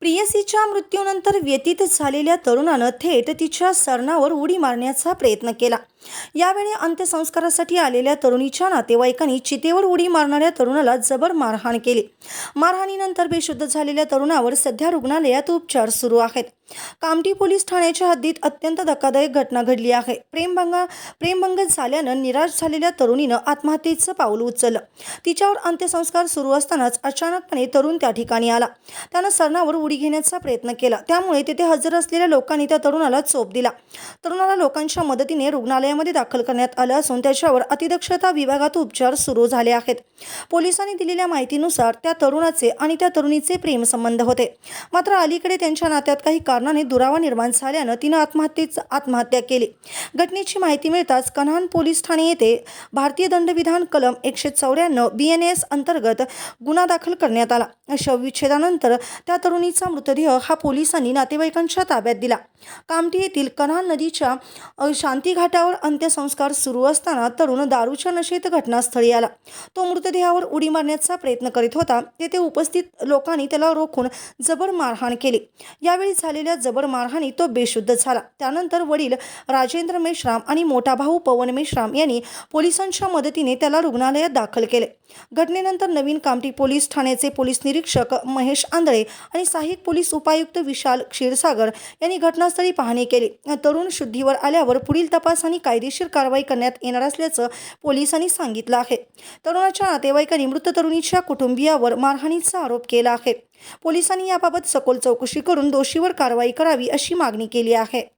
प्रियसीच्या मृत्यूनंतर व्यतीत झालेल्या तरुणानं थेट तिच्या सरणावर उडी मारण्याचा प्रयत्न केला. यावेळी अंत्यसंस्कारासाठी आलेल्या तरुणीच्या नातेवाईकांनी चितेवर उडी मारणाऱ्या तरुणाला जबर मारहाण केली. मारहाणीनंतर बेशुद्ध झालेल्या तरुणावर सध्या रुग्णालयात उपचार सुरू आहेत. कामठी पोलीस ठाण्याच्या हद्दीत अत्यंत धक्कादायक घटना घडली आहे. प्रेमभंगा प्रेमभंग झाल्यानं निराश झालेल्या तरुणीनं आत्महत्येचं पाऊल उचललं. तिच्यावर अंत्यसंस्कार सुरू असतानाच अचानकपणे तरुण त्या ठिकाणी आला. त्यानं सरणावर उडी घेण्याचा प्रयत्न केला. त्यामुळे तिथे हजर असलेल्या लोकांनी त्या तरुणाला चोप दिला. तरुणाला लोकांच्या मदतीने रुग्णालयामध्ये दाखल करण्यात आलं असून त्याच्यावर अतिदक्षता विभागात उपचार सुरू झाले आहेत. पोलिसांनी दिलेल्या माहितीनुसार त्या तरुणाचे आणि त्या तरुणीचे प्रेमसंबंध होते. मात्र अलीकडे त्यांच्या नात्यात काही कारणाने दुरावा निर्माण झाल्यानं तिनं आत्महत्येच आत्महत्या केली. घटनेची माहिती मिळताच कन्हान पोलीस ठाणे येथे भारतीय दंडविधान कलम एकशे चौऱ्याण्णव बी एन एस अंतर्गत गुन्हा दाखल करण्यात आला. शवविच्छेदानंतर त्या तरुणीचा मृतदेह हा पोलिसांनी नातेवाईकांच्या ताब्यात दिला. कामठी येथील कन्हान नदीच्या शांती घाटावर अंत्यसंस्कार सुरू असताना तरुण दारूच्या नशेत घटनास्थळी आला. तो मृतदेहावर उडी मारण्याचा प्रयत्न करीत होता. तेथे उपस्थित लोकांनी त्याला रोखून जबर मारहाण केली. यावेळी केलेल्या जबर मारहाणी तो बेशुद्ध झाला. त्यानंतर वडील राजेंद्र मेश्राम आणि मोठा भाऊ पवन मेश्राम यांनी पोलिसांच्या मदतीने त्याला रुग्णालयात दाखल केले. घटनेनंतर नवीन कामठी पोलीस ठाण्याचे पोलीस निरीक्षक महेश आंधळे आणि सहाय्यक पोलीस उपायुक्त विशाल क्षीरसागर यांनी घटनास्थळी पाहणी केली. तरुण शुद्धीवर आल्यावर पुढील तपास आणि कायदेशीर कारवाई करण्यात येणार असल्याचं पोलिसांनी सांगितलं आहे. तरुणाच्या नातेवाईकांनी मृत तरुणीच्या कुटुंबियावर मारहाणीचा आरोप केला आहे. पोलिसांनी याबाबत सखोल चौकशी करून दोषीवर कारवाई करावी अशी मागणी केली आहे.